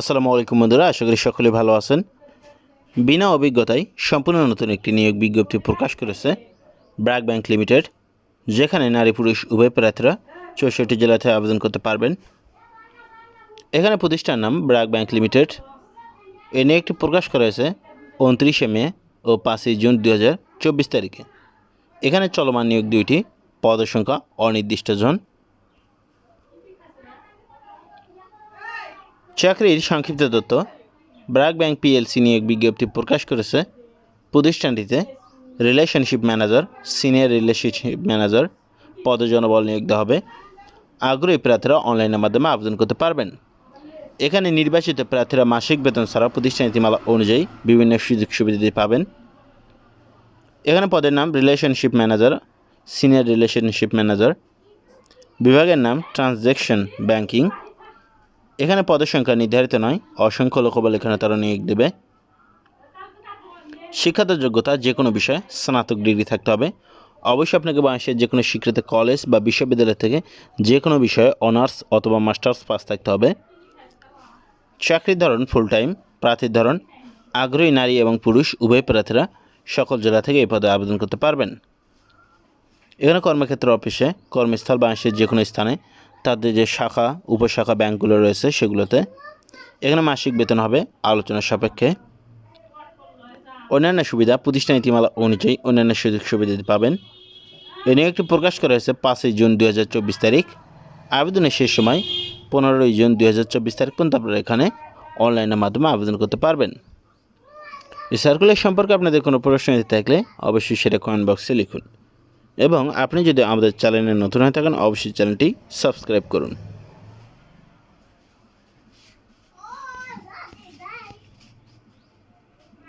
আসসালামু আলাইকুম বন্ধুরা, আশা করি সকলে ভালো আছেন। বিনা অভিজ্ঞতায় সম্পূর্ণ নতুন একটি নিয়োগ বিজ্ঞপ্তি প্রকাশ করেছে ব্র্যাক ব্যাংক লিমিটেড, যেখানে নারী পুরুষ উভয় প্রার্থীরা চৌষট্টি জেলাতে আবেদন করতে পারবেন। এখানে প্রতিষ্ঠান নাম ব্র্যাক ব্যাংক লিমিটেড। এ নিয়ে একটি প্রকাশ করা হয়েছে উনত্রিশে মে ও পাঁচই জুন দু হাজার চব্বিশ তারিখে। এখানে চলমান নিয়োগ দুইটি, পদের সংখ্যা অনির্দিষ্ট জন। চাকরির সংক্ষিপ্ত তথ্য। ব্র্যাক ব্যাংক পিএলসি নিয়োগ বিজ্ঞপ্তি প্রকাশ করেছে। প্রতিষ্ঠানটিতে relationship manager, senior relationship manager পদে জনবল নিয়োগ দেওয়া হবে। আগ্রহী প্রার্থীরা অনলাইনের মাধ্যমে আবেদন করতে পারবেন। এখানে নির্বাচিত প্রার্থীরা মাসিক বেতন ছাড়া প্রতিষ্ঠান নীতিমালা অনুযায়ী বিভিন্ন সুযোগ সুবিধা পাবেন। এখানে পদের নাম relationship manager, senior relationship manager. বিভাগের নাম ট্রানজ্যাকশন ব্যাংকিং। এখানে পদের সংখ্যা নির্ধারিত নয়, অসংখ্য লোকবল এখানে তারা নিয়োগ দেবে। শিক্ষাগত যোগ্যতা যে কোনো বিষয়ে স্নাতক ডিগ্রি থাকতে হবে। অবশ্যই আপনাকে বাংলাদেশের যে কোনো স্বীকৃত কলেজ বা বিশ্ববিদ্যালয় থেকে যে কোনো বিষয়ে অনার্স অথবা মাস্টার্স পাস থাকতে হবে। চাকরির ধরন ফুল টাইম প্রার্থীর ধরন, আগ্রহী নারী এবং পুরুষ, উভয় প্রার্থীরা সকল জেলা থেকে এই পদে আবেদন করতে পারবেন। এখানে কর্মক্ষেত্র অফিসে কর্মস্থল বাংলাদেশের যে কোনো স্থানে তাদের যে শাখা, উপশাখা ব্যাংকগুলো রয়েছে সেগুলোতে এখানে মাসিক বেতন হবে আলোচনার সাপেক্ষে। অন্যান্য সুবিধা, প্রতিষ্ঠান নীতিমালা অনুযায়ী অন্যান্য সুযোগ সুবিধা পাবেন। এ নিয়ে একটি প্রকাশ করা হয়েছে পাঁচই জুন দু হাজার চব্বিশ তারিখ। আবেদনের শেষ সময় পনেরোই জুন দুই হাজার চব্বিশ তারিখ পর্যন্ত আপনারা এখানে অনলাইনের মাধ্যমে আবেদন করতে পারবেন। এই সার্কুলার সম্পর্কে আপনাদের কোনো প্রশ্ন থাকলে অবশ্যই সেটা কমেন্ট বক্সে লিখুন। এবং আপনি যদি আমাদের চ্যানেলে নতুন হয়ে থাকেন অবশ্যই চ্যানেলটি সাবস্ক্রাইব করুন।